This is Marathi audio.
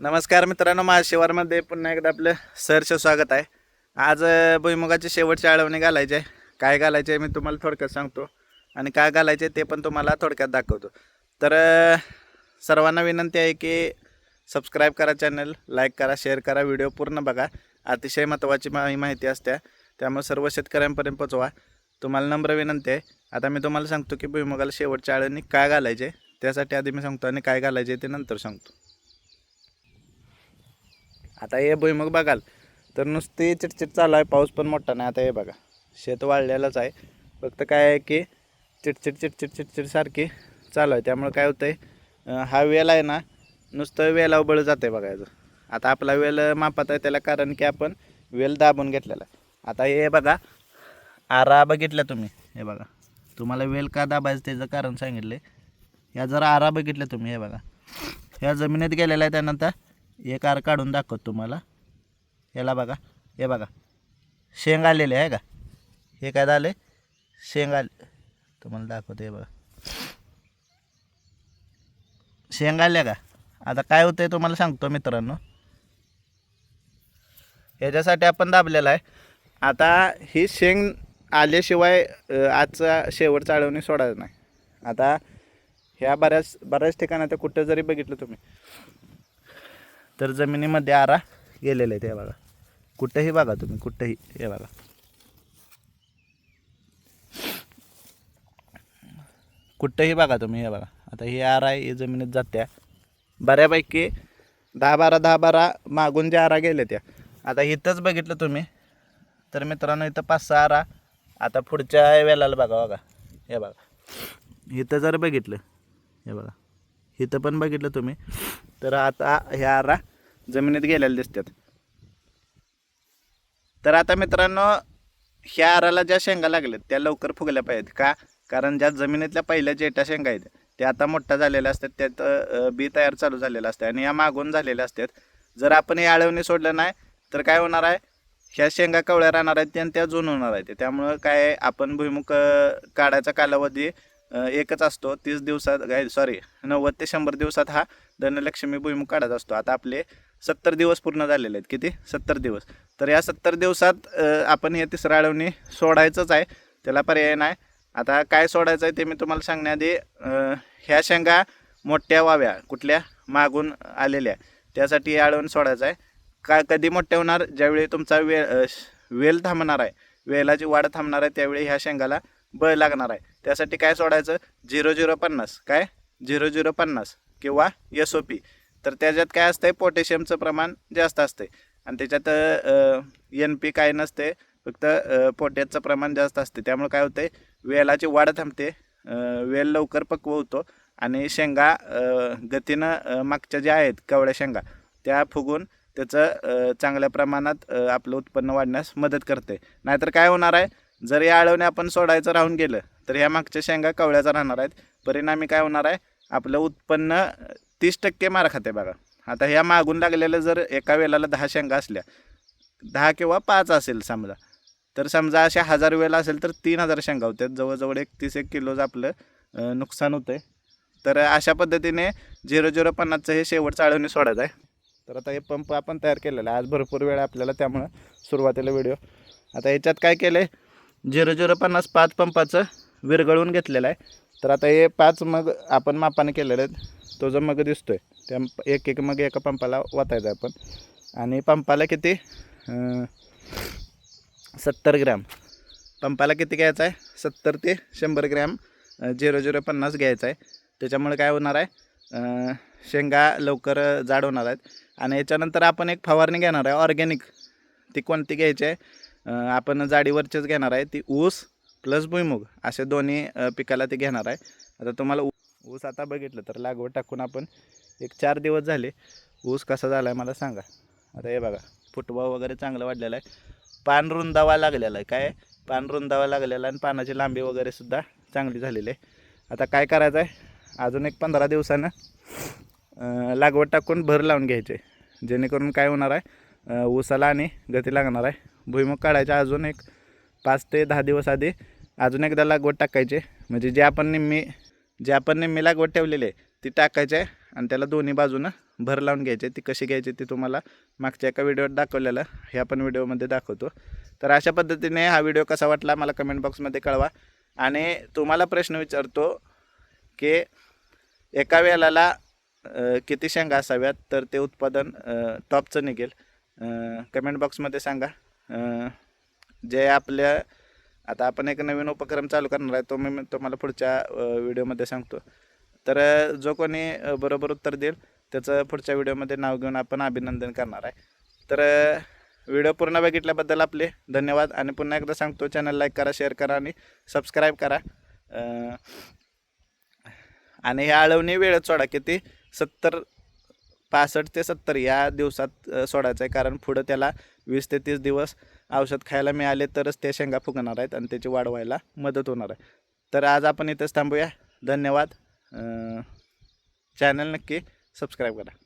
नमस्कार मित्रांनो माझ्या शिवारमध्ये पुन्हा एकदा आपलं सरचं स्वागत आहे. आज भुईमुगाची शेवटची आळवणी घालायची आहे. काय घालायचे आहे मी तुम्हाला थोडक्यात सांगतो. आणि काय घालायचे ते पण तुम्हाला थोडक्यात दाखवतो. तर सर्वांना विनंती आहे की सबस्क्राईब करा चॅनल लाईक करा शेअर करा व्हिडिओ पूर्ण बघा. अतिशय महत्त्वाची मा माहिती असते. त्यामुळे सर्व शेतकऱ्यांपर्यंत पोचवा तुम्हाला नम्र विनंती आहे. आता मी तुम्हाला सांगतो की भुईमुगाला शेवटच्या आळवणी काय घालायचे त्यासाठी आधी मी सांगतो आणि काय घालायचे ते नंतर सांगतो. आता हे भुईमुग बघाल. तर नुसती चिटचिट चालू आहे पाऊस पण मोठा नाही. आता हे बघा शेत वाढलेलंच आहे. फक्त काय आहे की चिटचिट चिटचिट चिटचिट सारखी चालू आहे. त्यामुळे काय होतं आहे हा वेल आहे ना नुसतं वेला उबळ जातं आहे बघायचं. आता आपला वेल मापात आहे त्याला कारण की आपण वेल दाबून घेतलेला आहे. आता हे बघा आरा बघितला तुम्ही? हे बघा तुम्हाला वेल का दाबायचं त्याचं कारण सांगितले या जर आरा बघितलं तुम्ही हे बघा. ह्या जमिनीत गेलेला आहे त्यानंतर एक आर काढून दाखवतो तुम्हाला. याला बघा हे बघा. शेंग आलेले आहे का? हे काय झाले शेंग आले तुम्हाला दाखवतो हे बघा. शेंग आल्या का? आता काय होतं तुम्हाला सांगतो मित्रांनो. ह्याच्यासाठी आपण दाबलेला आहे. आता ही शेंग आल्याशिवाय आजचा शेवट चाळवणी सोडायचं नाही. आता ह्या बऱ्याच बऱ्याच ठिकाणी आता कुठं जरी बघितलं तुम्ही तर जमिनीमध्ये आरा गेलेले आहेत हे बघा. कुठंही बघा तुम्ही कुठंही हे बघा. कुठंही बघा तुम्ही हे बघा. आता ही आरा आहे ही जमिनीत जात्या. बऱ्यापैकी दहा बारा दहा बारा मागून ज्या आरा गेल्या त्या. आता इथंच बघितलं तुम्ही. तर मित्रांनो इथं पाच सहा आरा. आता पुढच्या वेळेला बघा बघा. हे बघा. इथं जर बघितलं हे बघा. इथं पण बघितलं तुम्ही. तर आता ह्या आरा जमिनीत गेलेल्या दिसतात. तर आता मित्रांनो ह्या आराला ज्या शेंगा लागल्यात त्या लवकर फुगल्या पाहिजेत. का? कारण ज्या जमिनीतल्या पहिल्या जेटा शेंगा आहेत त्या आता मोठ्या झालेल्या असतात त्यात बी तयार चालू झालेलं असतं आणि या मागून झालेल्या असतात. जर आपण हे आळवणी सोडलं नाही तर काय होणार आहे? ह्या शेंगा कवळ्या राहणार आहेत आणि त्या जून होणार आहेत. त्यामुळं काय आपण भुईमुख काढायचा कालावधी एकच असतो तीस दिवसात काय सॉरी नव्वद ते शंभर दिवसात हा धनलक्ष्मी भुईमुख काढायचा असतो. आता आपले सत्तर दिवस पूर्ण झालेले आहेत. किती? सत्तर दिवस. तर या सत्तर दिवसात आपण हे तिसरं आळवणी सोडायचंच आहे. त्याला पर्याय नाही. आता काय सोडायचं आहे ते मी तुम्हाला सांगण्याआधी ह्या शेंगा मोठ्या व्हाव्या कुठल्या? मागून आलेल्या. त्यासाठी हे आळवण सोडायचं आहे. का कधी मोठ्या होणार? ज्यावेळी तुमचा वे श- वेल थांबणार आहे वेलाची वाढ थांबणार आहे त्यावेळी ह्या शेंगाला बळ लागणार आहे. त्यासाठी काय सोडायचं? झिरो झिरो पन्नास. काय? झिरो झिरो पन्नास किंवा एस ओ पी तर त्याच्यात काय असतंय? पोटॅशियमचं प्रमाण जास्त असते आणि त्याच्यात एन पी काय नसते फक्त पोटॅशचं प्रमाण जास्त असते त्यामुळे काय होतंय? वेलाची वाढ थांबते. वेल लवकर पक्व होतो. आणि शेंगा गतीनं मागच्या ज्या आहेत कवड्या शेंगा त्या फुगून त्याचं चांगल्या प्रमाणात आपलं उत्पन्न वाढण्यास मदत करते नाहीतर काय होणार आहे? जर या आळवणे आपण सोडायचं राहून गेलं तर ह्या मागच्या शेंगा कवळ्याचा राहणार आहेत. परिणामी काय होणार आहे? आपलं उत्पन्न तीस टक्के मार खाते बघा. आता ह्या मागून लागलेलं जर एका वेळेला दहा शेंगा असल्या दहा किंवा पाच असेल समजा तर समजा अशा हजार वेळेला असेल तर तीन हजार शेंगा होत्यात. जवळजवळ एक तीस एक किलोचं आपलं नुकसान होतं आहे तर अशा पद्धतीने झिरो झिरो पन्नासचं हे शेवट चाळवणी सोडायचं आहे. तर आता हे पंप आपण तयार केलेला आहे. आज भरपूर वेळ आपल्याला त्यामुळं सुरुवातीला व्हिडिओ. आता याच्यात काय केलं आहे झिरो झिरो पन्नास पाच पंपाचं विरघळून घेतलेला आहे. तर आता हे पाच मग आपण मापाने केलेले आहेत. तो जो मग दिसतोय त्या एक एक मग एका पंपाला वाचायचा आपण. आणि पंपाला किती? सत्तर ग्रॅम. पंपाला किती घ्यायचा आहे? सत्तर ते शंभर ग्रॅम झिरो झिरो पन्नास घ्यायचा आहे. त्याच्यामुळे काय होणार आहे? शेंगा लवकर जाड होणार आहेत. आणि याच्यानंतर आपण एक फवारणी घेणार आहे. ऑर्गॅनिक. ती कोणती घ्यायची आहे? आपण जाडीवरचीच घेणार आहे. ती ऊस प्लस भुईमुग असे दोन्ही पिकाला ते घेणार आहे. आता तुम्हाला ऊ- ऊस आता बघितलं तर लागवड टाकून आपण एक चार दिवस झाले. ऊस कसा झाला आहे मला सांगा. आता हे बघा फुटवा वगैरे चांगलं वाढलेलं आहे. पान रुंदावा लागलेला आहे. काय? पान रुंदावा लागलेला आहे आणि पानाची लांबी वगैरे सुद्धा चांगली झालेली आहे. आता काय करायचं आहे? अजून एक पंधरा दिवसानं लागवड टाकून भर लावून घ्यायचे. जेणेकरून काय होणार आहे? ऊसाला आणि गती लागणार आहे. भुईमुग काढायच्या अजून एक पाच ते दहा दिवस आधी. अजून एकदा लागवड टाकायची. म्हणजे जे आपण निम्मी जे आपण निम्मी लागवड ठेवलेली आहे ती टाकायची आहे आणि त्याला दोन्ही बाजूनं भर लावून घ्यायचे ती कशी घ्यायची ती तुम्हाला मागच्या एका व्हिडिओत दाखवलेलं हे आपण व्हिडिओमध्ये दाखवतो. तर अशा पद्धतीने हा व्हिडिओ कसा वाटला मला कमेंट बॉक्समध्ये कळवा. आणि तुम्हाला प्रश्न विचारतो की एका वेळेला किती शेंगा असाव्यात? तर ते उत्पादन टॉपचं निघेल. कमेंट बॉक्समध्ये सांगा. जे आपल्या आता आपण एक नवीन उपक्रम चालू करणार आहे तो मी तुम्हाला पुढच्या व्हिडिओमध्ये सांगतो. तर जो कोणी बरोबर उत्तर देईल त्याचं पुढच्या व्हिडिओमध्ये नाव घेऊन आपण अभिनंदन करणार आहे. तर व्हिडिओ पूर्ण बघितल्याबद्दल आपले धन्यवाद आणि पुन्हा एकदा सांगतो चॅनल लाईक करा शेअर करा आणि सबस्क्राईब करा. आणि ह्या अळवणी वेळेत सोडा किती सत्तर पासष्ट ते सत्तर या दिवसात सोडायचं आहे कारण पुढं त्याला वीस ते तीस दिवस औषध खायला मिळाले तरच ते शेंगा फुगणार आहेत आणि त्याची वाढ व्हायला मदत होणार आहे. तर आज आपण इथंच थांबूया. धन्यवाद. चॅनल नक्की सबस्क्राईब करा.